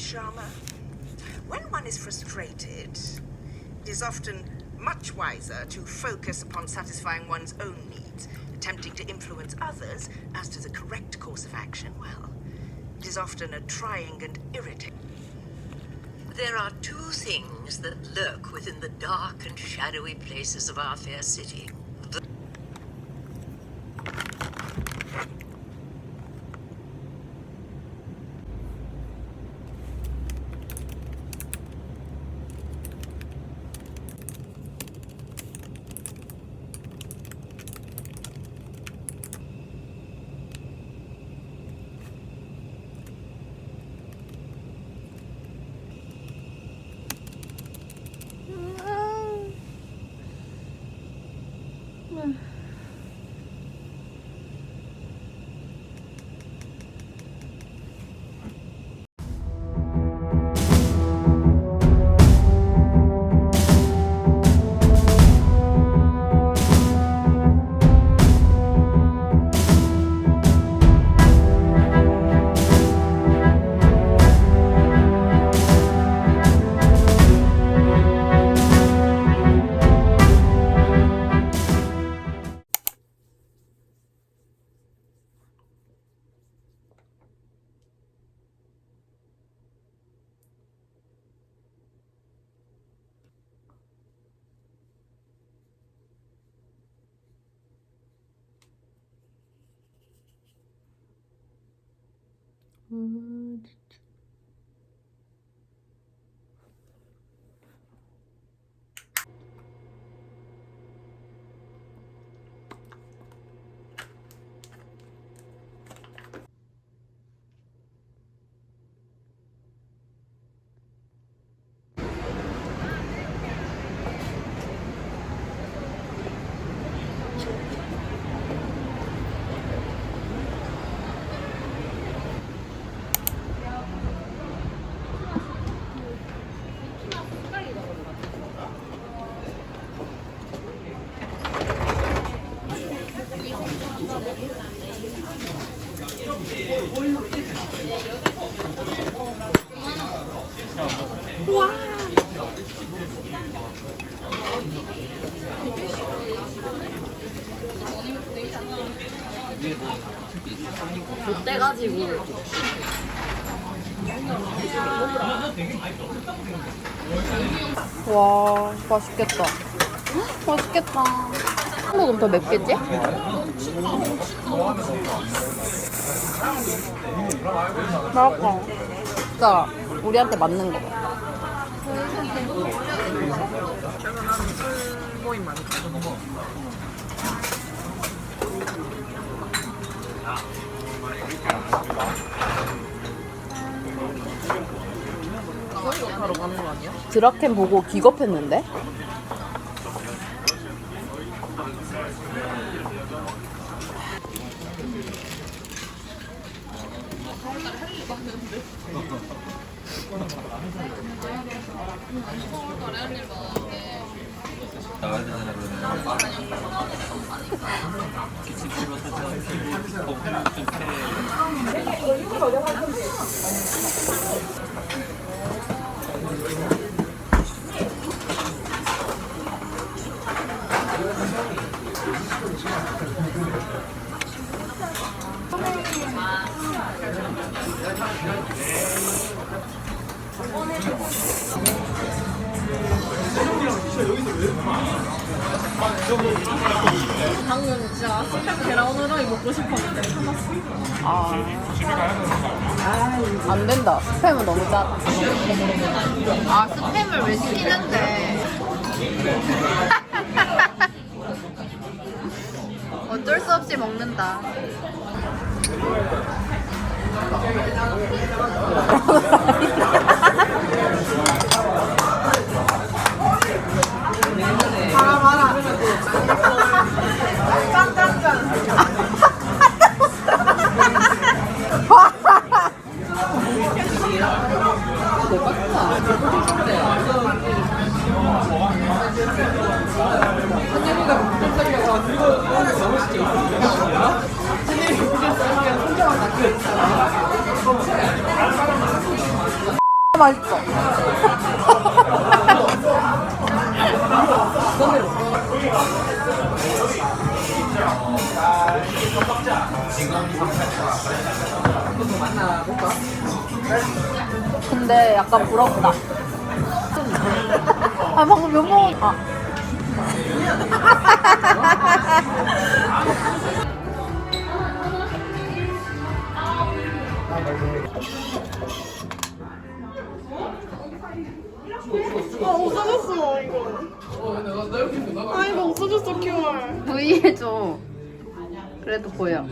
Sharma. When one is frustrated, it is often much wiser to focus upon satisfying one's own needs. Attempting to influence others as to the correct course of action, well, it is often a trying and irritating. There are two things that lurk within the dark and shadowy places of our fair city. Good 롯데가지고 와 맛있겠다. 헉, 맛있겠다. 한국은 더 맵겠지? 맛있다. 진짜 우리한테 맞는 거 드라켄 보고 기겁했는데? 거품을 좀 패. 방금 진짜 스팸 계란 후라이 먹고 싶었는데 참았어. 아. 안 된다. 스팸은 너무 짜. 아 스팸을 왜 시키는데? 어쩔 수 없이 먹는다. 맛있어. 근데 약간 부럽다. 아 방금 몇 번? 아. 아 없어졌어 이거. 아 이거 없어졌어 QR. V 해줘. 그래도 보여.